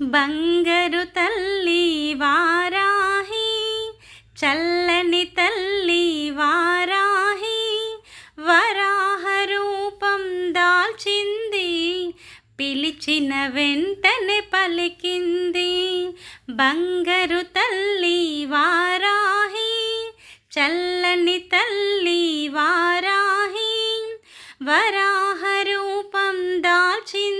బంగరు తల్లి వారాహి చల్లని తల్లి వారాహి వరాహ రూపం దాల్చింది పిలిచిన వెంటనే పలికింది. బంగరు తల్లి వారాహి చల్లని తల్లి వారాహి వరాహ రూపం దాల్చింది.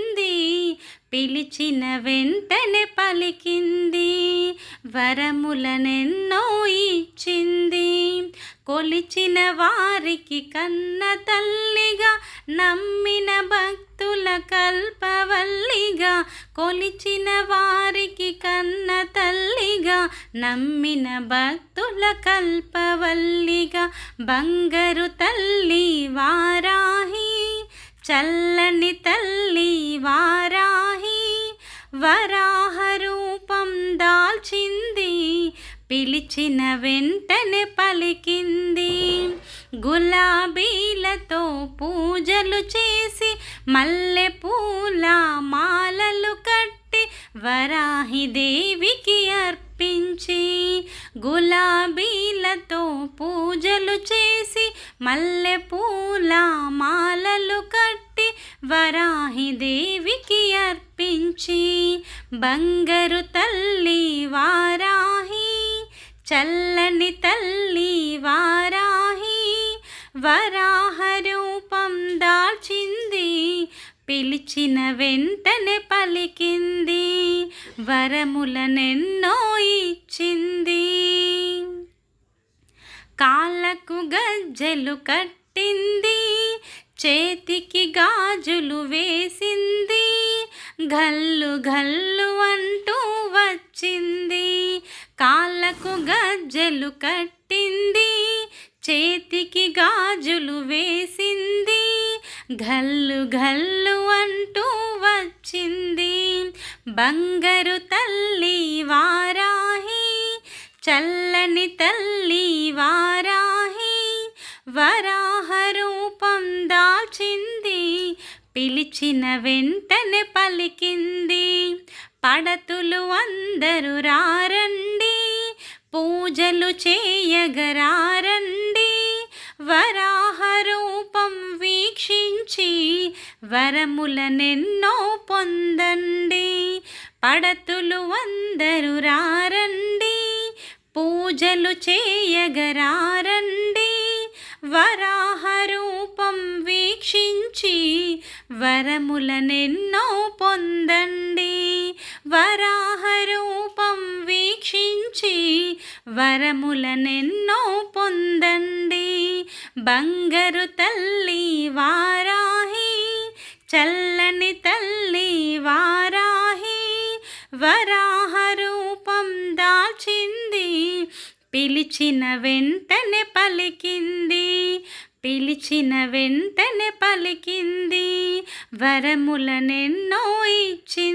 పిలిచిన వెంటనే పలికింది. వరములనెన్నో ఇచ్చింది. కొలిచిన వారికి కన్న తల్లిగా నమ్మిన భక్తుల కల్పవల్లిగా కొలిచిన వారికి కన్న తల్లిగా నమ్మిన భక్తుల కల్పవల్లిగా బంగారు తల్లి వారాహి చల్లని తల్లి వారాహి వరాహ రూపం దాల్చింది పిలిచిన వెంటనే పలికింది. గులాబీలతో పూజలు చేసి మల్లె పూల మాలలు కట్టి వరాహి దేవికి అర్పించి గులాబీలతో పూజలు చేసి మల్లె పూల మాలలు కట్టి వరాహి దేవికి అర్పించి బంగరు తల్లి వారాహి చల్లని తల్లి వారాహి వరాహ రూపం దాల్చింది పిలిచిన వెంటనే పలికింది వరములనెన్నో ఇచ్చింది. కాళ్ళకు గజ్జలు కట్టింది చేతికి గాజులు వేసింది గల్లు గల్లు అంటూ వచ్చింది. కాళ్ళకు గజ్జలు కట్టింది. చేతికి గాజులు వేసింది. గల్లు గల్లు అంటూ వచ్చింది. బంగారు తల్లి వారాహి చల్లని తల్లి వారాహి వరాహరు పిలిచిన వెంటనే పలికింది. పడతులు అందరూ రారండి. పూజలు చేయగరారండి. వరాహ రూపం వీక్షించి వరములనెన్నో పొందండి. పడతులు అందరూ రారండి. పూజలు చేయగరారండి. వరాహ రూపం వీక్షించి వరములనెన్నో పొందండి. వరాహ రూపం వీక్షించి వరములనెన్నో పొందండి. బంగారు తల్లి వారాహి చల్లని తల్లి వారాహి వరాహ రూపం దాచింది పిలిచిన వెంటనే పలికింది. పిలిచిన వెంటనే పలికింది. వరములనెన్నో ఇచ్చింది.